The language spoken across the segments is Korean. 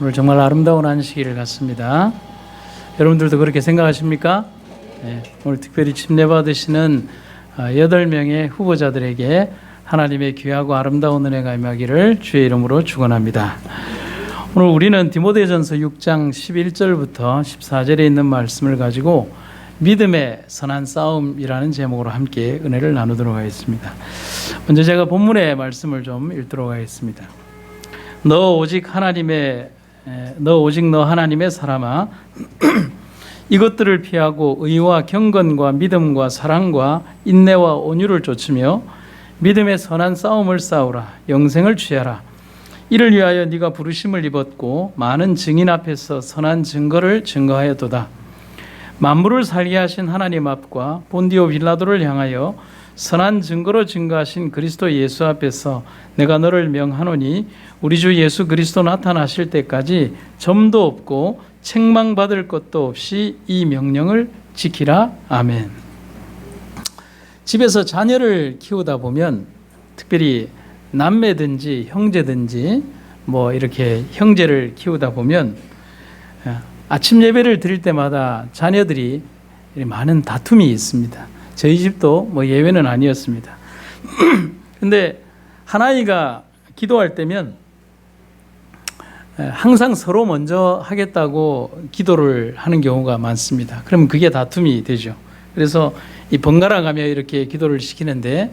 오늘 정말 아름다운 안식일을 갖습니다. 여러분들도 그렇게 생각하십니까? 네, 오늘 특별히 침례 받으시는 아, 여덟 명의 후보자들에게 하나님의 귀하고 아름다운 은혜가 임하기를 주의 이름으로 축원합니다. 오늘 우리는 디모데전서 6장 11절부터 14절에 있는 말씀을 가지고 믿음의 선한 싸움이라는 제목으로 함께 은혜를 나누도록 하겠습니다. 먼저 제가 본문의 말씀을 좀 읽도록 하겠습니다. 너 오직 하나님의 에, 너 오직 너 하나님의 사람아. 이것들을 피하고 의와 경건과 믿음과 사랑과 인내와 온유를 좇으며 믿음의 선한 싸움을 싸우라. 영생을 취하라. 이를 위하여 네가 부르심을 입었고 많은 증인 앞에서 선한 증거를 증거하였도다. 만물을 살게 하신 하나님 앞과 본디오 빌라도를 향하여 선한 증거로 증거하신 그리스도 예수 앞에서 내가 너를 명하노니 우리 주 예수 그리스도 나타나실 때까지 점도 없고 책망받을 것도 없이 이 명령을 지키라 아멘. 집에서 자녀를 키우다 보면 특별히 남매든지 형제든지 뭐 이렇게 형제를 키우다 보면 아침 예배를 드릴 때마다 자녀들이 많은 다툼이 있습니다. 저희 집도 뭐 예외는 아니었습니다. 근데 하나이가 기도할 때면 항상 서로 먼저 하겠다고 기도를 하는 경우가 많습니다. 그러면 그게 다툼이 되죠. 그래서 이 번갈아 가며 이렇게 기도를 시키는데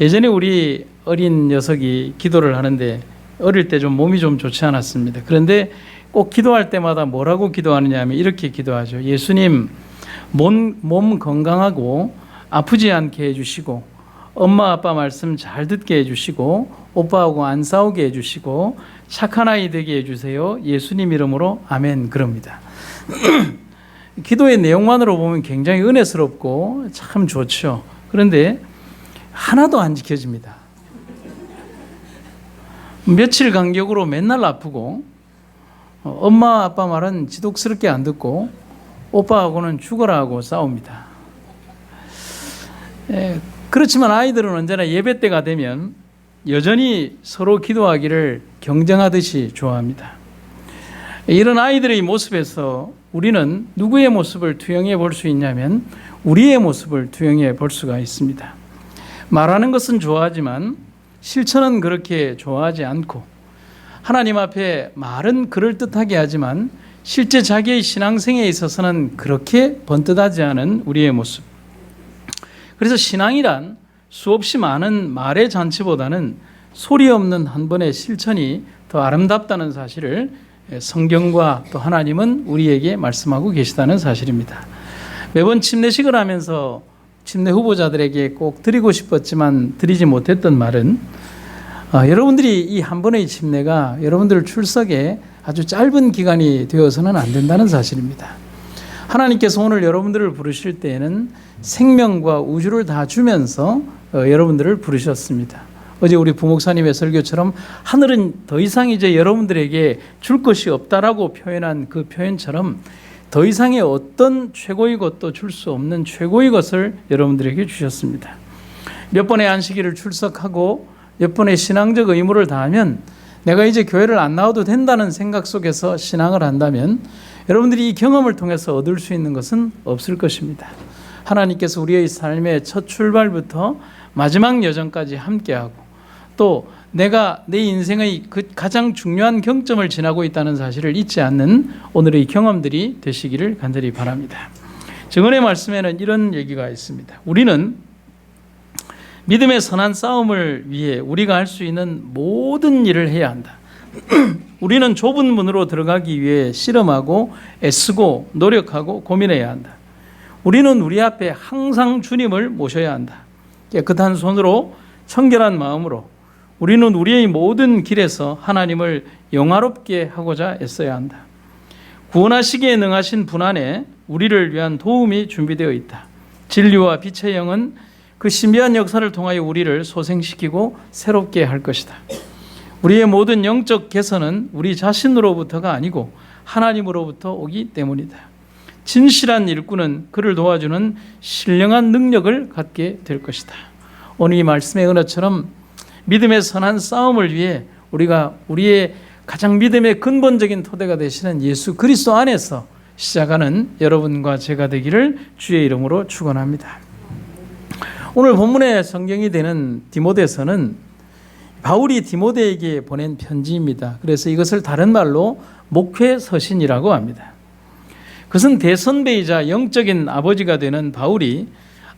예전에 우리 어린 녀석이 기도를 하는데 어릴 때 좀 몸이 좀 좋지 않았습니다. 그런데 꼭 기도할 때마다 뭐라고 기도하느냐 하면 이렇게 기도하죠. 예수님, 몸, 몸 건강하고 아프지 않게 해주시고, 엄마 아빠 말씀 잘 듣게 해주시고, 오빠하고 안 싸우게 해주시고, 착한 아이 되게 해주세요. 예수님 이름으로 아멘. 그럽니다. 기도의 내용만으로 보면 굉장히 은혜스럽고 참 좋죠. 그런데 하나도 안 지켜집니다. 며칠 간격으로 맨날 아프고 어, 엄마 아빠 말은 지독스럽게 안 듣고 오빠하고는 죽어라 하고 싸웁니다. 에, 그렇지만 아이들은 언제나 예배 때가 되면 여전히 서로 기도하기를 경쟁하듯이 좋아합니다. 이런 아이들의 모습에서 우리는 누구의 모습을 투영해 볼 수 있냐면 우리의 모습을 투영해 볼 수가 있습니다. 말하는 것은 좋아하지만 실천은 그렇게 좋아하지 않고 하나님 앞에 말은 그럴듯하게 하지만 실제 자기의 신앙생에 있어서는 그렇게 번듯하지 않은 우리의 모습. 그래서 신앙이란 수없이 많은 말의 잔치보다는 소리 없는 한 번의 실천이 더 아름답다는 사실을 성경과 또 하나님은 우리에게 말씀하고 계시다는 사실입니다. 매번 침례식을 하면서 침례 후보자들에게 꼭 드리고 싶었지만 드리지 못했던 말은 어, 여러분들이 이 한 번의 침례가 여러분들 출석에 아주 짧은 기간이 되어서는 안 된다는 사실입니다. 하나님께서 오늘 여러분들을 부르실 때에는 생명과 우주를 다 주면서 어, 여러분들을 부르셨습니다. 어제 우리 부목사님의 설교처럼 하늘은 더 이상 이제 여러분들에게 줄 것이 없다라고 표현한 그 표현처럼 더 이상의 어떤 최고의 것도 줄 수 없는 최고의 것을 여러분들에게 주셨습니다. 몇 번의 안식일을 출석하고 몇 번의 신앙적 의무를 다하면 내가 이제 교회를 안 나와도 된다는 생각 속에서 신앙을 한다면 여러분들이 이 경험을 통해서 얻을 수 있는 것은 없을 것입니다. 하나님께서 우리의 삶의 첫 출발부터 마지막 여정까지 함께하고 또 내가 내 인생의 그 가장 중요한 경점을 지나고 있다는 사실을 잊지 않는 오늘의 경험들이 되시기를 간절히 바랍니다. 증언의 말씀에는 이런 얘기가 있습니다. 우리는 믿음의 선한 싸움을 위해 우리가 할 수 있는 모든 일을 해야 한다. 우리는 좁은 문으로 들어가기 위해 실험하고 애쓰고 노력하고 고민해야 한다. 우리는 우리 앞에 항상 주님을 모셔야 한다. 깨끗한 손으로 청결한 마음으로 우리는 우리의 모든 길에서 하나님을 영화롭게 하고자 애써야 한다. 구원하시기에 능하신 분 안에 우리를 위한 도움이 준비되어 있다. 진리와 빛의 영은 그 신비한 역사를 통하여 우리를 소생시키고 새롭게 할 것이다. 우리의 모든 영적 개선은 우리 자신으로부터가 아니고 하나님으로부터 오기 때문이다. 진실한 일꾼은 그를 도와주는 신령한 능력을 갖게 될 것이다. 오늘 이 말씀의 은혜처럼 믿음의 선한 싸움을 위해 우리가 우리의 가장 믿음의 근본적인 토대가 되시는 예수 그리스도 안에서 시작하는 여러분과 제가 되기를 주의 이름으로 축원합니다. 오늘 본문의 성경이 되는 디모데서는 바울이 디모데에게 보낸 편지입니다. 그래서 이것을 다른 말로 목회 서신이라고 합니다. 그것은 대선배이자 영적인 아버지가 되는 바울이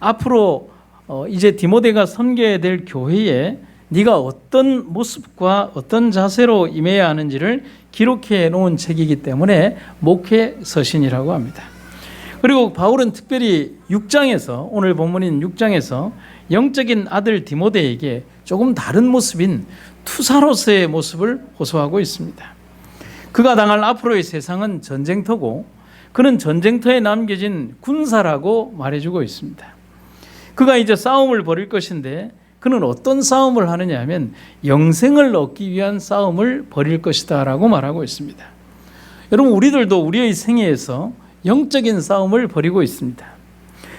앞으로 어, 이제 디모데가 선교해야 될 교회에 네가 어떤 모습과 어떤 자세로 임해야 하는지를 기록해 놓은 책이기 때문에 목회 서신이라고 합니다. 그리고 바울은 특별히 6장에서 오늘 본문인 6장에서 영적인 아들 디모데에게 조금 다른 모습인 투사로서의 모습을 호소하고 있습니다. 그가 당할 앞으로의 세상은 전쟁터고 그는 전쟁터에 남겨진 군사라고 말해주고 있습니다. 그가 이제 싸움을 벌일 것인데 그는 어떤 싸움을 하느냐 하면 영생을 얻기 위한 싸움을 벌일 것이다라고 말하고 있습니다. 여러분 우리들도 우리의 생애에서 영적인 싸움을 벌이고 있습니다.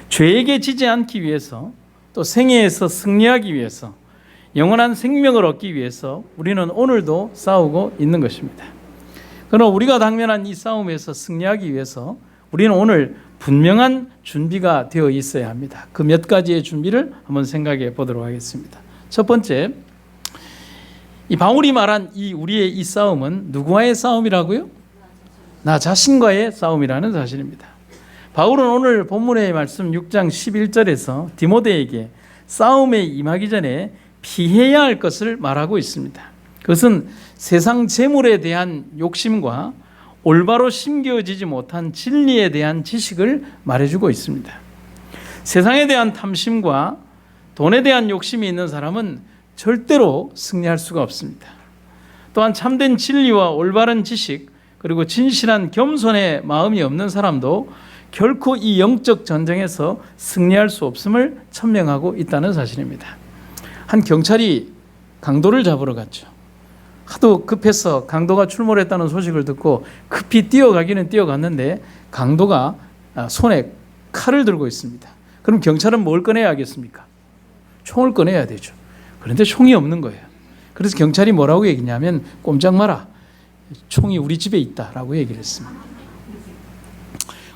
죄에게 지지 않기 위해서 또 생애에서 승리하기 위해서 영원한 생명을 얻기 위해서 우리는 오늘도 싸우고 있는 것입니다. 그러나 우리가 당면한 이 싸움에서 승리하기 위해서 우리는 오늘 분명한 준비가 되어 있어야 합니다. 그 몇 가지의 준비를 한번 생각해 보도록 하겠습니다. 첫 번째, 이 바울이 말한 이 우리의 이 싸움은 누구와의 싸움이라고요? 나 자신과의 싸움이라는 사실입니다. 바울은 오늘 본문의 말씀 6장 11절에서 디모데에게 싸움에 임하기 전에 피해야 할 것을 말하고 있습니다. 그것은 세상 재물에 대한 욕심과 올바로 심겨지지 못한 진리에 대한 지식을 말해주고 있습니다. 세상에 대한 탐심과 돈에 대한 욕심이 있는 사람은 절대로 승리할 수가 없습니다. 또한 참된 진리와 올바른 지식 그리고 진실한 겸손의 마음이 없는 사람도 결코 이 영적 전쟁에서 승리할 수 없음을 천명하고 있다는 사실입니다. 한 경찰이 강도를 잡으러 갔죠. 하도 급해서 강도가 출몰했다는 소식을 듣고 급히 뛰어가기는 뛰어갔는데 강도가 아, 손에 칼을 들고 있습니다. 그럼 경찰은 뭘 꺼내야 하겠습니까? 총을 꺼내야 되죠. 그런데 총이 없는 거예요. 그래서 경찰이 뭐라고 얘기냐면 꼼짝 마라. 총이 우리 집에 있다라고 얘기를 했습니다.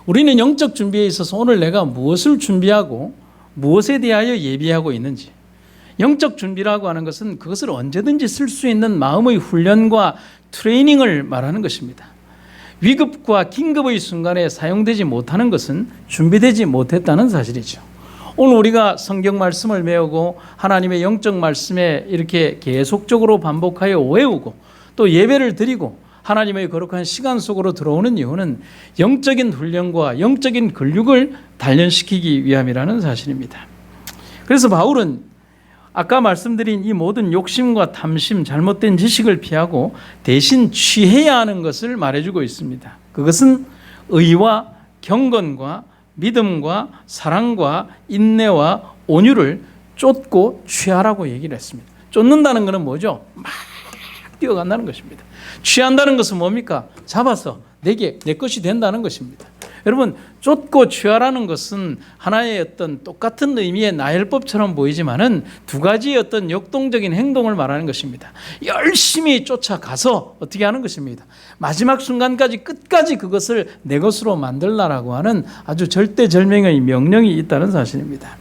우리는 영적 준비에 있어서 오늘 내가 무엇을 준비하고 무엇에 대하여 예비하고 있는지 영적 준비라고 하는 것은 그것을 언제든지 쓸 수 있는 마음의 훈련과 트레이닝을 말하는 것입니다. 위급과 긴급의 순간에 사용되지 못하는 것은 준비되지 못했다는 사실이죠. 오늘 우리가 성경 말씀을 배우고 하나님의 영적 말씀에 이렇게 계속적으로 반복하여 외우고 또 예배를 드리고 하나님의 거룩한 시간 속으로 들어오는 이유는 영적인 훈련과 영적인 근육을 단련시키기 위함이라는 사실입니다. 그래서 바울은 아까 말씀드린 이 모든 욕심과 탐심, 잘못된 지식을 피하고 대신 취해야 하는 것을 말해주고 있습니다. 그것은 의와 경건과 믿음과 사랑과 인내와 온유를 쫓고 취하라고 얘기를 했습니다. 쫓는다는 것은 뭐죠? 막 뛰어간다는 것입니다. 취한다는 것은 뭡니까? 잡아서 내게 내 것이 된다는 것입니다. 여러분 쫓고 취하라는 것은 하나의 어떤 똑같은 의미의 나열법처럼 보이지만은 두 가지의 어떤 역동적인 행동을 말하는 것입니다. 열심히 쫓아가서 어떻게 하는 것입니다. 마지막 순간까지 끝까지 그것을 내 것으로 만들라라고 하는 아주 절대절명의 명령이 있다는 사실입니다.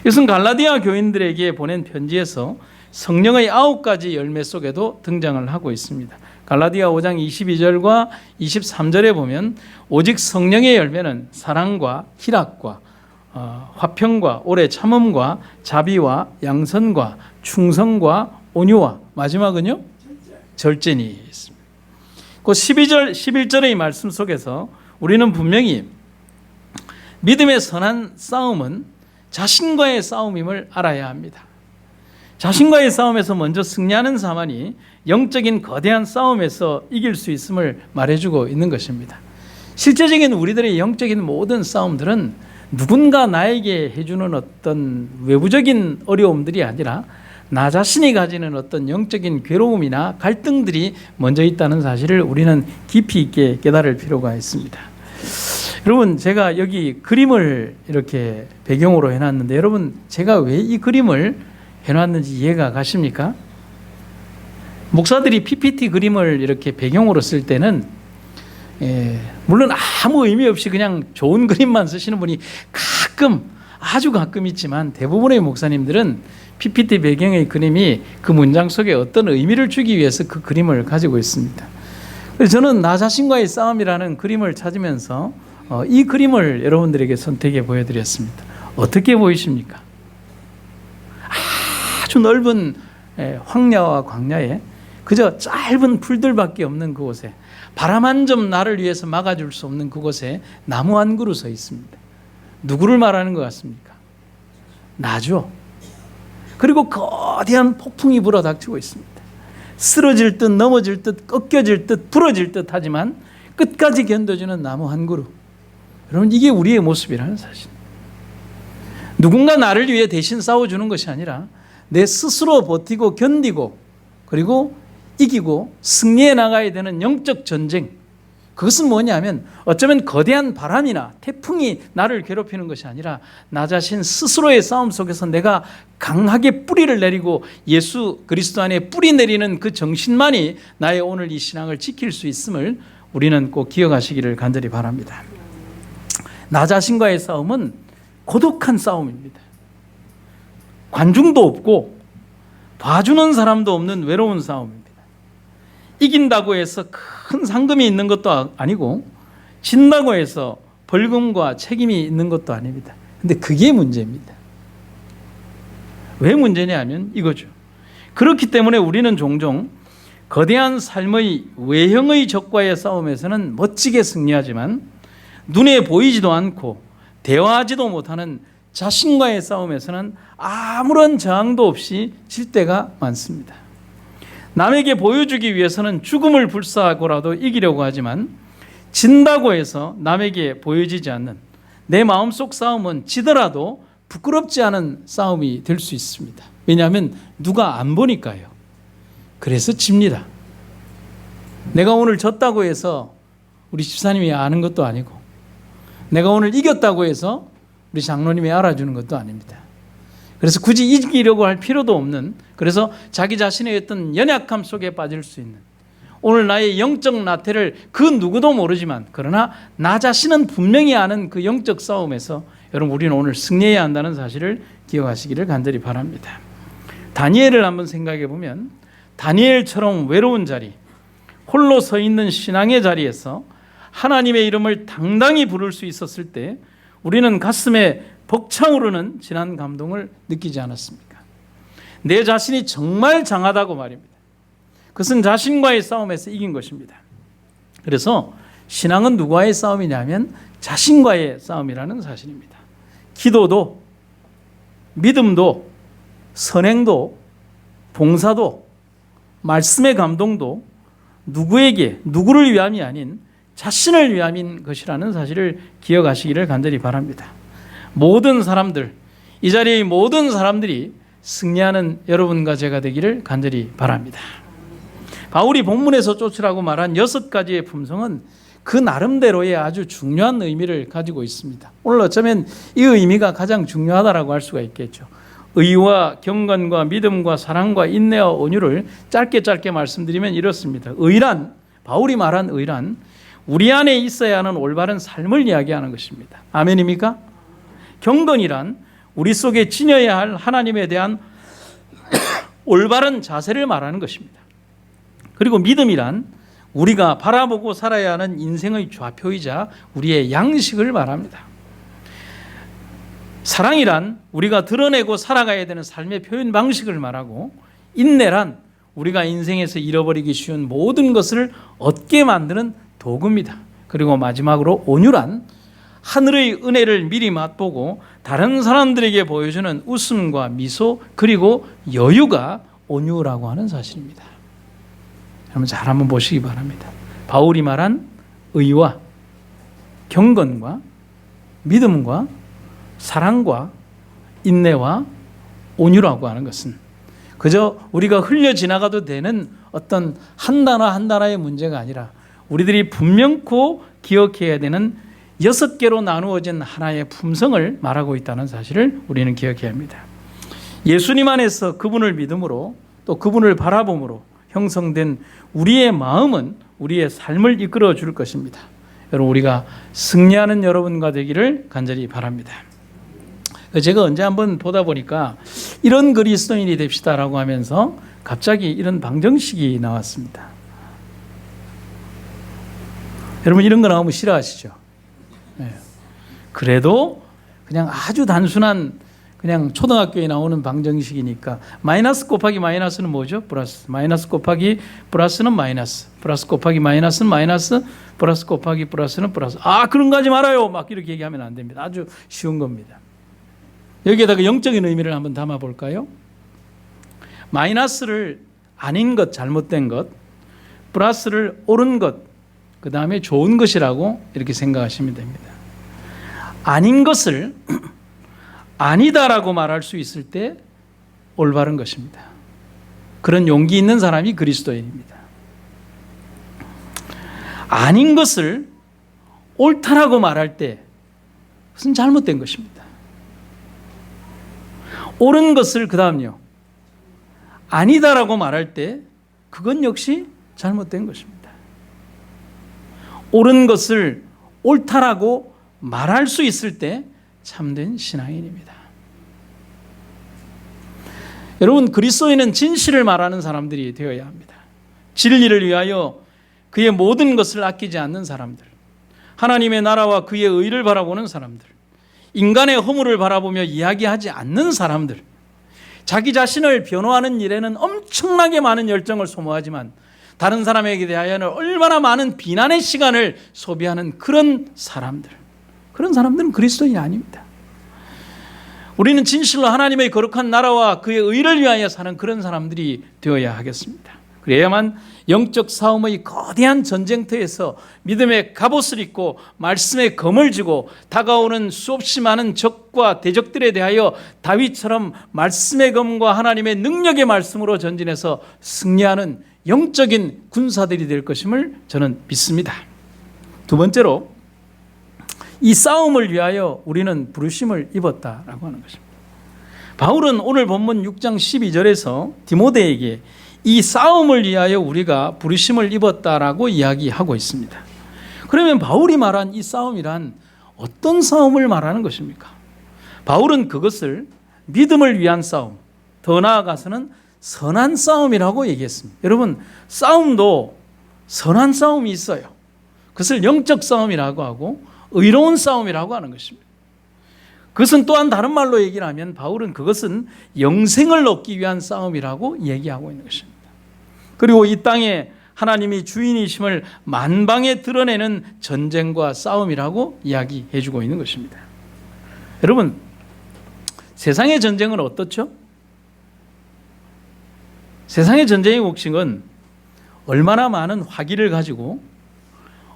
이것은 갈라디아 교인들에게 보낸 편지에서 성령의 아홉 가지 열매 속에도 등장을 하고 있습니다. 갈라디아 5장 22절과 23절에 보면 오직 성령의 열매는 사랑과 희락과 어, 화평과 오래 참음과 자비와 양선과 충성과 온유와 마지막은요 절제 니 있습니다. 그 12절 11절의 말씀 속에서 우리는 분명히 믿음의 선한 싸움은 자신과의 싸움임을 알아야 합니다. 자신과의 싸움에서 먼저 승리하는 사만이 영적인 거대한 싸움에서 이길 수 있음을 말해주고 있는 것입니다. 실제적인 우리들의 영적인 모든 싸움들은 누군가 나에게 해주는 어떤 외부적인 어려움들이 아니라 나 자신이 가지는 어떤 영적인 괴로움이나 갈등들이 먼저 있다는 사실을 우리는 깊이 있게 깨달을 필요가 있습니다. 여러분, 제가 여기 그림을 이렇게 배경으로 해놨는데, 여러분, 제가 왜 이 그림을 해놨는지 이해가 가십니까? 목사들이 PPT 그림을 이렇게 배경으로 쓸 때는 예, 물론 아무 의미 없이 그냥 좋은 그림만 쓰시는 분이 가끔 아주 가끔 있지만 대부분의 목사님들은 PPT 배경의 그림이 그 문장 속에 어떤 의미를 주기 위해서 그 그림을 가지고 있습니다. 그래서 저는 나 자신과의 싸움이라는 그림을 찾으면서 어, 이 그림을 여러분들에게 선택해 보여드렸습니다. 어떻게 보이십니까? 아주 넓은 예, 황야와 광야에 그저 짧은 풀들밖에 없는 그곳에 바람 한 점 나를 위해서 막아줄 수 없는 그곳에 나무 한 그루 서 있습니다. 누구를 말하는 것 같습니까? 나죠. 그리고 거대한 폭풍이 불어닥치고 있습니다. 쓰러질 듯 넘어질 듯 꺾여질 듯 부러질 듯 하지만 끝까지 견뎌주는 나무 한 그루. 여러분 이게 우리의 모습이라는 사실. 누군가 나를 위해 대신 싸워주는 것이 아니라 내 스스로 버티고 견디고 그리고 이기고 승리해 나가야 되는 영적 전쟁. 그것은 뭐냐면 어쩌면 거대한 바람이나 태풍이 나를 괴롭히는 것이 아니라 나 자신 스스로의 싸움 속에서 내가 강하게 뿌리를 내리고 예수 그리스도 안에 뿌리 내리는 그 정신만이 나의 오늘 이 신앙을 지킬 수 있음을 우리는 꼭 기억하시기를 간절히 바랍니다. 나 자신과의 싸움은 고독한 싸움입니다. 관중도 없고 봐주는 사람도 없는 외로운 싸움입니다. 이긴다고 해서 큰 상금이 있는 것도 아니고 진다고 해서 벌금과 책임이 있는 것도 아닙니다. 근데 그게 문제입니다. 왜 문제냐 하면 이거죠. 그렇기 때문에 우리는 종종 거대한 삶의 외형의 적과의 싸움에서는 멋지게 승리하지만 눈에 보이지도 않고 대화하지도 못하는 자신과의 싸움에서는 아무런 저항도 없이 질 때가 많습니다. 남에게 보여주기 위해서는 죽음을 불사하고라도 이기려고 하지만 진다고 해서 남에게 보여지지 않는 내 마음속 싸움은 지더라도 부끄럽지 않은 싸움이 될 수 있습니다. 왜냐하면 누가 안 보니까요. 그래서 집니다. 내가 오늘 졌다고 해서 우리 집사님이 아는 것도 아니고 내가 오늘 이겼다고 해서 우리 장로님이 알아주는 것도 아닙니다. 그래서 굳이 이기려고 할 필요도 없는 그래서 자기 자신의 어떤 연약함 속에 빠질 수 있는 오늘 나의 영적 나태를 그 누구도 모르지만 그러나 나 자신은 분명히 아는 그 영적 싸움에서 여러분 우리는 오늘 승리해야 한다는 사실을 기억하시기를 간절히 바랍니다. 다니엘을 한번 생각해 보면 다니엘처럼 외로운 자리 홀로 서 있는 신앙의 자리에서 하나님의 이름을 당당히 부를 수 있었을 때 우리는 가슴에 벅차오르는 진한 감동을 느끼지 않았습니까? 내 자신이 정말 장하다고 말입니다. 그것은 자신과의 싸움에서 이긴 것입니다. 그래서 신앙은 누구와의 싸움이냐면 자신과의 싸움이라는 사실입니다. 기도도, 믿음도, 선행도, 봉사도, 말씀의 감동도 누구에게, 누구를 위함이 아닌 자신을 위함인 것이라는 사실을 기억하시기를 간절히 바랍니다. 모든 사람들, 이 자리의 모든 사람들이 승리하는 여러분과 제가 되기를 간절히 바랍니다. 바울이 본문에서 쫓으라고 말한 여섯 가지의 품성은 그 나름대로의 아주 중요한 의미를 가지고 있습니다. 오늘 어쩌면 이 의미가 가장 중요하다라고 할 수가 있겠죠. 의와 경건과 믿음과 사랑과 인내와 온유를 짧게 짧게 말씀드리면 이렇습니다. 의란 바울이 말한 의란 우리 안에 있어야 하는 올바른 삶을 이야기하는 것입니다. 아멘입니까? 경건이란 우리 속에 지녀야 할 하나님에 대한 올바른 자세를 말하는 것입니다. 그리고 믿음이란 우리가 바라보고 살아야 하는 인생의 좌표이자 우리의 양식을 말합니다. 사랑이란 우리가 드러내고 살아가야 되는 삶의 표현 방식을 말하고 인내란 우리가 인생에서 잃어버리기 쉬운 모든 것을 얻게 만드는 도구입니다. 그리고 마지막으로 온유란 하늘의 은혜를 미리 맛보고 다른 사람들에게 보여주는 웃음과 미소 그리고 여유가 온유라고 하는 사실입니다. 여러분 잘 한번 보시기 바랍니다. 바울이 말한 의와 경건과 믿음과 사랑과 인내와 온유라고 하는 것은 그저 우리가 흘려 지나가도 되는 어떤 한 단어 한 단어의 문제가 아니라 우리들이 분명코 기억해야 되는 여섯 개로 나누어진 하나의 품성을 말하고 있다는 사실을 우리는 기억해야 합니다. 예수님 안에서 그분을 믿음으로 또 그분을 바라봄으로 형성된 우리의 마음은 우리의 삶을 이끌어 줄 것입니다. 여러분 우리가 승리하는 여러분과 되기를 간절히 바랍니다. 제가 언제 한번 보다 보니까 이런 그리스도인이 됩시다라고 하면서 갑자기 이런 방정식이 나왔습니다. 여러분 이런 거 나오면 싫어하시죠? 네. 그래도 그냥 아주 단순한 그냥 초등학교에 나오는 방정식이니까 마이너스 곱하기 마이너스는 뭐죠? 플러스. 마이너스 곱하기 플러스는 마이너스. 플러스 곱하기 마이너스는 마이너스. 플러스 곱하기 플러스는 플러스. 아 그런 거 하지 말아요. 막 이렇게 얘기하면 안 됩니다. 아주 쉬운 겁니다. 여기에다가 영적인 의미를 한번 담아 볼까요? 마이너스를 아닌 것, 잘못된 것, 플러스를 옳은 것, 그 다음에 좋은 것이라고 이렇게 생각하시면 됩니다. 아닌 것을 아니다라고 말할 수 있을 때 올바른 것입니다. 그런 용기 있는 사람이 그리스도인입니다. 아닌 것을 옳다라고 말할 때 그것은 잘못된 것입니다. 옳은 것을 그 다음요. 아니다라고 말할 때 그건 역시 잘못된 것입니다. 옳은 것을 옳다라고 말할 수 있을 때 참된 신앙인입니다. 여러분 그리스도인은 진실을 말하는 사람들이 되어야 합니다. 진리를 위하여 그의 모든 것을 아끼지 않는 사람들. 하나님의 나라와 그의 의를 바라보는 사람들. 인간의 허물을 바라보며 이야기하지 않는 사람들. 자기 자신을 변호하는 일에는 엄청나게 많은 열정을 소모하지만 다른 사람에게 대하여는 얼마나 많은 비난의 시간을 소비하는 그런 사람들. 그런 사람들은 그리스도인이 아닙니다. 우리는 진실로 하나님의 거룩한 나라와 그의 의를 위하여 사는 그런 사람들이 되어야 하겠습니다. 그래야만 영적 싸움의 거대한 전쟁터에서 믿음의 갑옷을 입고 말씀의 검을 쥐고 다가오는 수없이 많은 적과 대적들에 대하여 다윗처럼 말씀의 검과 하나님의 능력의 말씀으로 전진해서 승리하는 영적인 군사들이 될 것임을 저는 믿습니다. 두 번째로 이 싸움을 위하여 우리는 부르심을 입었다라고 하는 것입니다. 바울은 오늘 본문 6장 12절에서 디모데에게 이 싸움을 위하여 우리가 부르심을 입었다라고 이야기하고 있습니다. 그러면 바울이 말한 이 싸움이란 어떤 싸움을 말하는 것입니까? 바울은 그것을 믿음을 위한 싸움, 더 나아가서는 선한 싸움이라고 얘기했습니다. 여러분, 싸움도 선한 싸움이 있어요. 그것을 영적 싸움이라고 하고 의로운 싸움이라고 하는 것입니다. 그것은 또한 다른 말로 얘기를 하면 바울은 그것은 영생을 얻기 위한 싸움이라고 얘기하고 있는 것입니다. 그리고 이 땅에 하나님이 주인이심을 만방에 드러내는 전쟁과 싸움이라고 이야기해 주고 있는 것입니다. 여러분, 세상의 전쟁은 어떻죠? 세상의 전쟁의 곡식은 얼마나 많은 화기를 가지고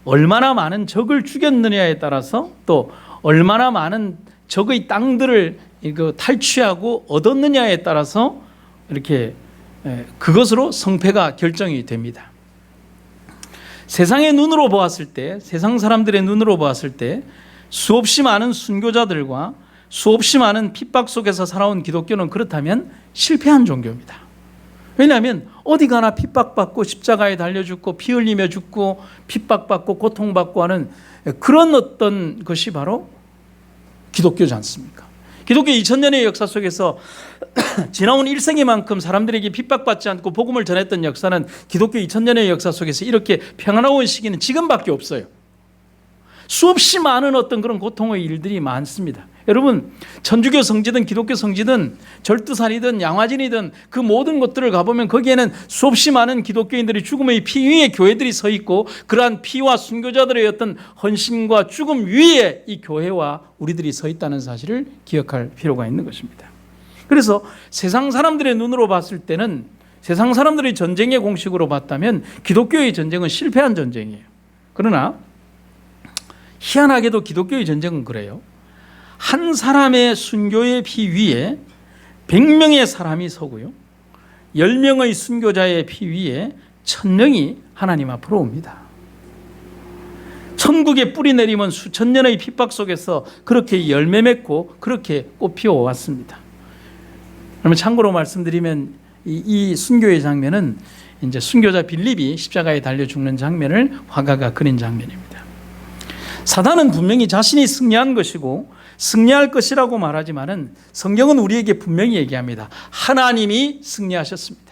얼마나 많은 적을 죽였느냐에 따라서 또 얼마나 많은 적의 땅들을 이거 탈취하고 얻었느냐에 따라서 이렇게 그것으로 성패가 결정이 됩니다. 세상의 눈으로 보았을 때, 세상 사람들의 눈으로 보았을 때 수없이 많은 순교자들과 수없이 많은 핍박 속에서 살아온 기독교는 그렇다면 실패한 종교입니다. 왜냐하면 어디 가나 핍박받고 십자가에 달려 죽고 피 흘리며 죽고 핍박받고 고통받고 하는 그런 어떤 것이 바로 기독교지 않습니까? 기독교 2000년의 역사 속에서 지나온 일생이만큼 사람들에게 핍박받지 않고 복음을 전했던 역사는 기독교 2000년의 역사 속에서 이렇게 평안로운 시기는 지금밖에 없어요. 수없이 많은 어떤 그런 고통의 일들이 많습니다. 여러분 천주교 성지든 기독교 성지든 절두산이든 양화진이든 그 모든 것들을 가보면 거기에는 수없이 많은 기독교인들이 죽음의 피 위에 교회들이 서 있고 그러한 피와 순교자들의 어떤 헌신과 죽음 위에 이 교회와 우리들이 서 있다는 사실을 기억할 필요가 있는 것입니다. 그래서 세상 사람들의 눈으로 봤을 때는 세상 사람들의 전쟁의 공식으로 봤다면 기독교의 전쟁은 실패한 전쟁이에요. 그러나 희한하게도 기독교의 전쟁은 그래요. 한 사람의 순교의 피 위에 100명의 사람이 서고요. 10명의 순교자의 피 위에 1000명이 하나님 앞으로 옵니다. 천국에 뿌리 내리면 수천 년의 핍박 속에서 그렇게 열매 맺고 그렇게 꽃피워 왔습니다. 그러면 참고로 말씀드리면 이, 이 순교의 장면은 이제 순교자 빌립이 십자가에 달려 죽는 장면을 화가가 그린 장면입니다. 사단은 분명히 자신이 승리한 것이고 승리할 것이라고 말하지만은 성경은 우리에게 분명히 얘기합니다. 하나님이 승리하셨습니다.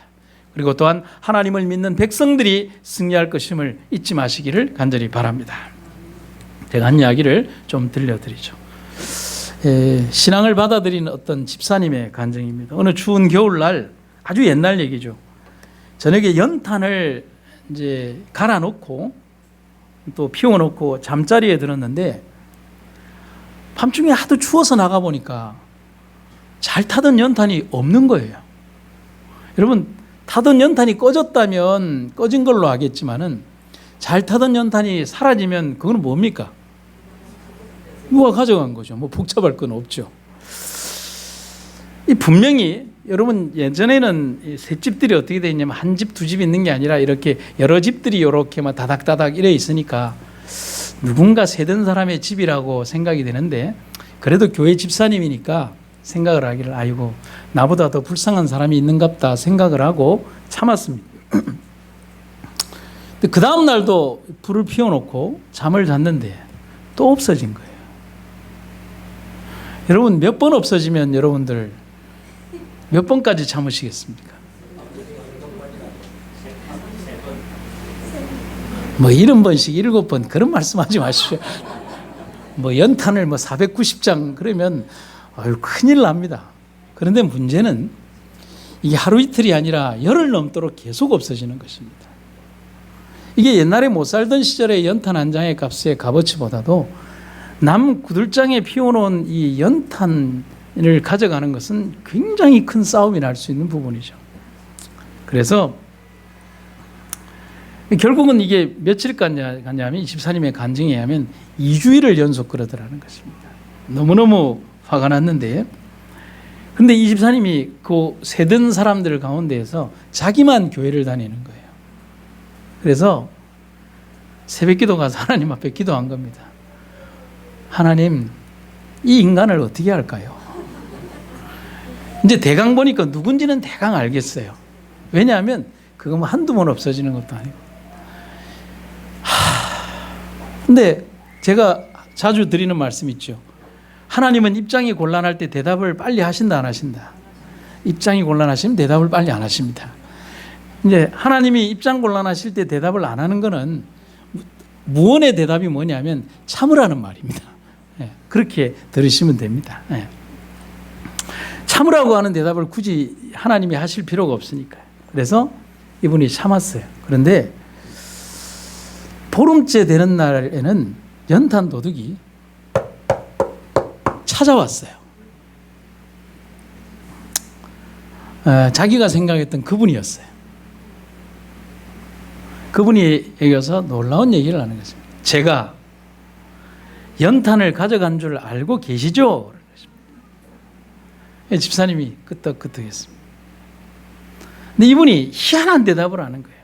그리고 또한 하나님을 믿는 백성들이 승리할 것임을 잊지 마시기를 간절히 바랍니다. 제가 한 이야기를 좀 들려드리죠. 에, 신앙을 받아들인 어떤 집사님의 간증입니다. 어느 추운 겨울날 아주 옛날 얘기죠. 저녁에 연탄을 이제 갈아놓고 또 피워놓고 잠자리에 들었는데 밤중에 하도 추워서 나가 보니까 잘 타던 연탄이 없는 거예요. 여러분 타던 연탄이 꺼졌다면 꺼진 걸로 하겠지만은 잘 타던 연탄이 사라지면 그건 뭡니까? 누가 가져간 거죠. 뭐 복잡할 건 없죠. 이 분명히 여러분 예전에는 이 셋집들이 어떻게 돼 있냐면 한 집 두 집 있는 게 아니라 이렇게 여러 집들이 이렇게 막 다닥다닥 이래 있으니까 누군가 세든 사람의 집이라고 생각이 되는데 그래도 교회 집사님이니까 생각을 하기를 아이고 나보다 더 불쌍한 사람이 있는갑다 생각을 하고 참았습니다. 그 다음 날도 불을 피워놓고 잠을 잤는데 또 없어진 거예요. 여러분 몇 번 없어지면 여러분들 몇 번까지 참으시겠습니까? 뭐 일흔 번씩 일곱 번 그런 말씀하지 마십시오. 뭐 연탄을 뭐 490장 그러면 아유 큰일 납니다. 그런데 문제는 이게 하루 이틀이 아니라 열흘 넘도록 계속 없어지는 것입니다. 이게 옛날에 못 살던 시절의 연탄 한 장의 값의 값어치보다도 남 구들장에 피워놓은 이 연탄을 가져가는 것은 굉장히 큰 싸움이 날 수 있는 부분이죠. 그래서 결국은 이게 며칠 갔냐, 갔냐면 24님의 간증에 의하면 2주일을 연속 그러더라는 것입니다. 너무너무 화가 났는데 근데 24님이 그 세든 사람들 가운데에서 자기만 교회를 다니는 거예요. 그래서 새벽 기도 가서 하나님 앞에 기도한 겁니다. 하나님, 이 인간을 어떻게 할까요? 이제 대강 보니까 누군지는 대강 알겠어요. 왜냐하면 그거 뭐 한두 번 없어지는 것도 아니고. 하, 근데 제가 자주 드리는 말씀 있죠. 하나님은 입장이 곤란할 때 대답을 빨리 하신다, 안 하신다? 입장이 곤란하시면 대답을 빨리 안 하십니다. 이제 하나님이 입장 곤란하실 때 대답을 안 하는 거는 무언의 대답이 뭐냐면 참으라는 말입니다. 예, 그렇게 들으시면 됩니다. 예. 참으라고 하는 대답을 굳이 하나님이 하실 필요가 없으니까요. 그래서 이분이 참았어요. 그런데 보름째 되는 날에는 연탄 도둑이 찾아왔어요. 어, 자기가 생각했던 그분이었어요. 그분이 여기서 놀라운 얘기를 하는 것입니다. 제가 연탄을 가져간 줄 알고 계시죠? 집사님이 끄떡끄떡했습니다. 근데 이분이 희한한 대답을 하는 거예요.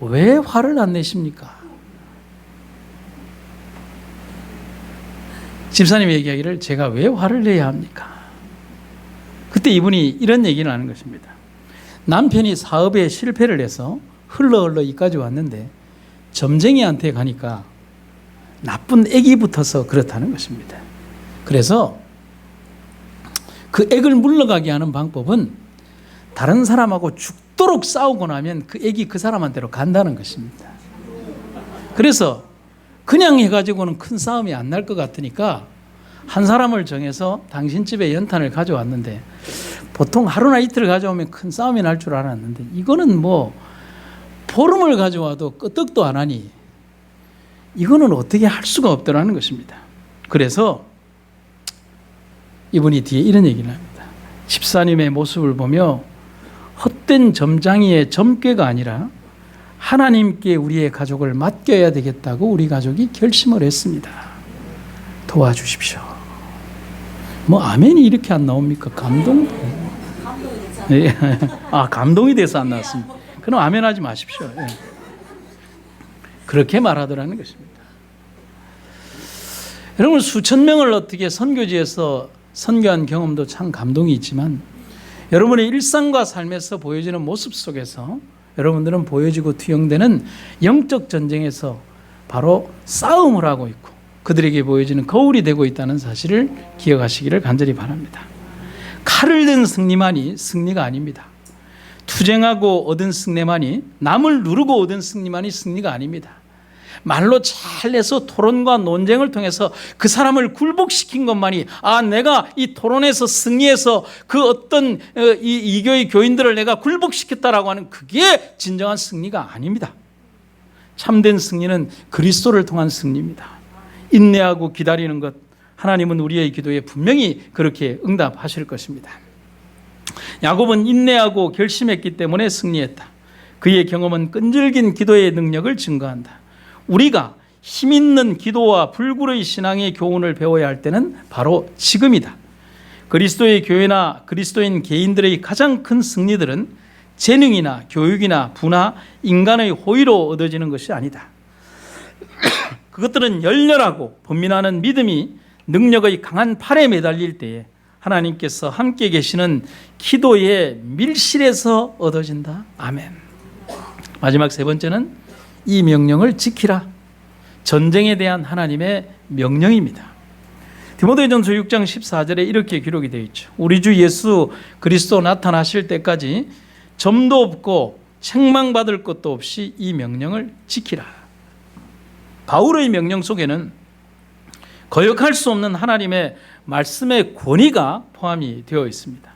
왜 화를 안 내십니까? 집사님이 얘기하기를 제가 왜 화를 내야 합니까? 그때 이분이 이런 얘기를 하는 것입니다. 남편이 사업에 실패를 해서 흘러 흘러 이까지 왔는데 점쟁이한테 가니까 나쁜 액이 붙어서 그렇다는 것입니다. 그래서 그 액을 물러가게 하는 방법은 다른 사람하고 죽 도록 싸우고 나면 그 액이 그 사람한테로 간다는 것입니다. 그래서 그냥 해가지고는 큰 싸움이 안 날 것 같으니까 한 사람을 정해서 당신 집에 연탄을 가져왔는데 보통 하루나 이틀 가져오면 큰 싸움이 날 줄 알았는데 이거는 뭐 보름을 가져와도 끄떡도 안 하니 이거는 어떻게 할 수가 없더라는 것입니다. 그래서 이분이 뒤에 이런 얘기를 합니다. 집사님의 모습을 보며 헛된 점장이의 점괘가 아니라 하나님께 우리의 가족을 맡겨야 되겠다고 우리 가족이 결심을 했습니다. 도와주십시오. 뭐 아멘이 이렇게 안 나옵니까? 감동. 예. 아 감동이 돼서 안 나왔습니다. 그럼 아멘하지 마십시오. 예. 그렇게 말하더라는 것입니다. 여러분 수천 명을 어떻게 선교지에서 선교한 경험도 참 감동이 있지만 여러분의 일상과 삶에서 보여지는 모습 속에서 여러분들은 보여지고 투영되는 영적 전쟁에서 바로 싸움을 하고 있고 그들에게 보여지는 거울이 되고 있다는 사실을 기억하시기를 간절히 바랍니다. 칼을 든 승리만이 승리가 아닙니다. 투쟁하고 얻은 승리만이 남을 누르고 얻은 승리만이 승리가 아닙니다. 말로 잘 내서 토론과 논쟁을 통해서 그 사람을 굴복시킨 것만이 아 내가 이 토론에서 승리해서 그 어떤 어, 이 이교의 교인들을 내가 굴복시켰다라고 하는 그게 진정한 승리가 아닙니다. 참된 승리는 그리스도를 통한 승리입니다. 인내하고 기다리는 것 하나님은 우리의 기도에 분명히 그렇게 응답하실 것입니다. 야곱은 인내하고 결심했기 때문에 승리했다. 그의 경험은 끈질긴 기도의 능력을 증거한다. 우리가 힘 있는 기도와 불굴의 신앙의 교훈을 배워야 할 때는 바로 지금이다. 그리스도의 교회나 그리스도인 개인들의 가장 큰 승리들은 재능이나 교육이나 부나 인간의 호의로 얻어지는 것이 아니다. 그것들은 열렬하고 번민하는 믿음이 능력의 강한 팔에 매달릴 때에 하나님께서 함께 계시는 기도의 밀실에서 얻어진다. 아멘. 마지막 세 번째는 이 명령을 지키라. 전쟁에 대한 하나님의 명령입니다. 디모데전서 6장 14절에 이렇게 기록이 되어 있죠. 우리 주 예수 그리스도 나타나실 때까지 점도 없고 책망받을 것도 없이 이 명령을 지키라. 바울의 명령 속에는 거역할 수 없는 하나님의 말씀의 권위가 포함이 되어 있습니다.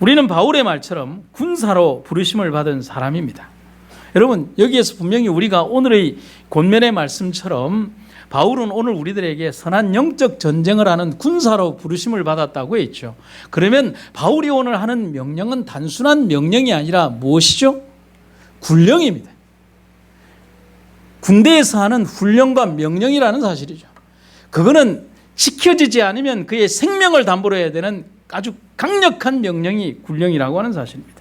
우리는 바울의 말처럼 군사로 부르심을 받은 사람입니다. 여러분, 여기에서 분명히 우리가 오늘의 권면의 말씀처럼 바울은 오늘 우리들에게 선한 영적 전쟁을 하는 군사로 부르심을 받았다고 했죠. 그러면 바울이 오늘 하는 명령은 단순한 명령이 아니라 무엇이죠? 군령입니다. 군대에서 하는 훈련과 명령이라는 사실이죠. 그거는 지켜지지 않으면 그의 생명을 담보로 해야 되는 아주 강력한 명령이 군령이라고 하는 사실입니다.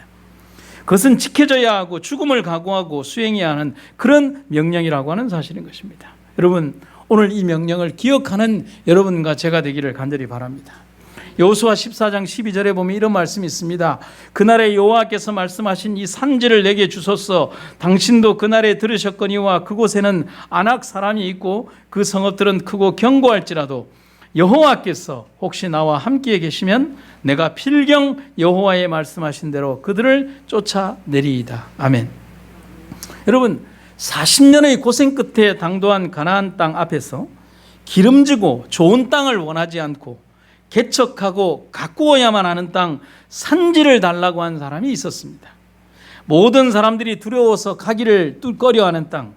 그것은 지켜져야 하고 죽음을 각오하고 수행해야 하는 그런 명령이라고 하는 사실인 것입니다. 여러분 오늘 이 명령을 기억하는 여러분과 제가 되기를 간절히 바랍니다. 여호수아 14장 12절에 보면 이런 말씀이 있습니다. 그날에 여호와께서 말씀하신 이 산지를 내게 주소서 당신도 그날에 들으셨거니와 그곳에는 안악 사람이 있고 그 성읍들은 크고 견고할지라도 여호와께서 혹시 나와 함께 계시면 내가 필경 여호와의 말씀하신 대로 그들을 쫓아내리이다. 아멘. 여러분 40년의 고생 끝에 당도한 가나안 땅 앞에서 기름지고 좋은 땅을 원하지 않고 개척하고 가꾸어야만 하는 땅 산지를 달라고 한 사람이 있었습니다. 모든 사람들이 두려워서 가기를 뚫거려하는 땅,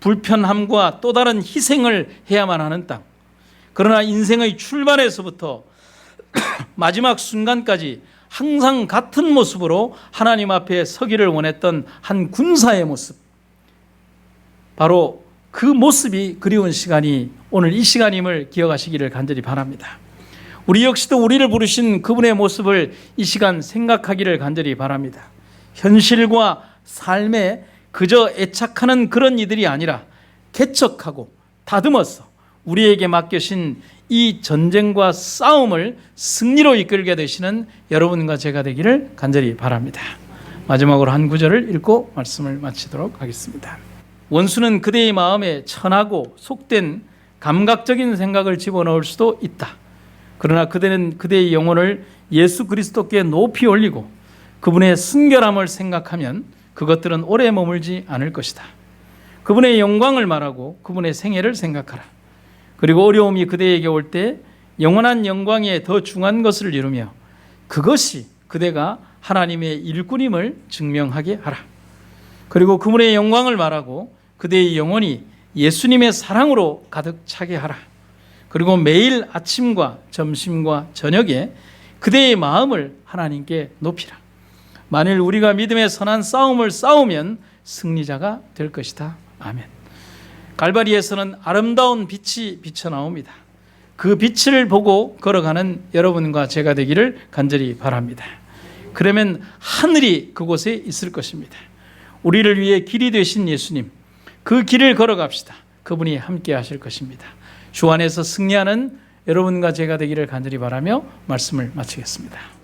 불편함과 또 다른 희생을 해야만 하는 땅. 그러나 인생의 출발에서부터 마지막 순간까지 항상 같은 모습으로 하나님 앞에 서기를 원했던 한 군사의 모습. 바로 그 모습이 그리운 시간이 오늘 이 시간임을 기억하시기를 간절히 바랍니다. 우리 역시도 우리를 부르신 그분의 모습을 이 시간 생각하기를 간절히 바랍니다. 현실과 삶에 그저 애착하는 그런 이들이 아니라 개척하고 다듬어서 우리에게 맡겨신 이 전쟁과 싸움을 승리로 이끌게 되시는 여러분과 제가 되기를 간절히 바랍니다. 마지막으로 한 구절을 읽고 말씀을 마치도록 하겠습니다. 원수는 그대의 마음에 천하고 속된 감각적인 생각을 집어넣을 수도 있다. 그러나 그대는 그대의 영혼을 예수 그리스도께 높이 올리고 그분의 순결함을 생각하면 그것들은 오래 머물지 않을 것이다. 그분의 영광을 말하고 그분의 생애를 생각하라. 그리고 어려움이 그대에게 올 때 영원한 영광에 더 중한 것을 이루며 그것이 그대가 하나님의 일꾼임을 증명하게 하라. 그리고 그분의 영광을 말하고 그대의 영혼이 예수님의 사랑으로 가득 차게 하라. 그리고 매일 아침과 점심과 저녁에 그대의 마음을 하나님께 높이라. 만일 우리가 믿음의 선한 싸움을 싸우면 승리자가 될 것이다. 아멘. 갈바리에서는 아름다운 빛이 비쳐 나옵니다. 그 빛을 보고 걸어가는 여러분과 제가 되기를 간절히 바랍니다. 그러면 하늘이 그곳에 있을 것입니다. 우리를 위해 길이 되신 예수님, 그 길을 걸어갑시다. 그분이 함께 하실 것입니다. 주 안에서 승리하는 여러분과 제가 되기를 간절히 바라며 말씀을 마치겠습니다.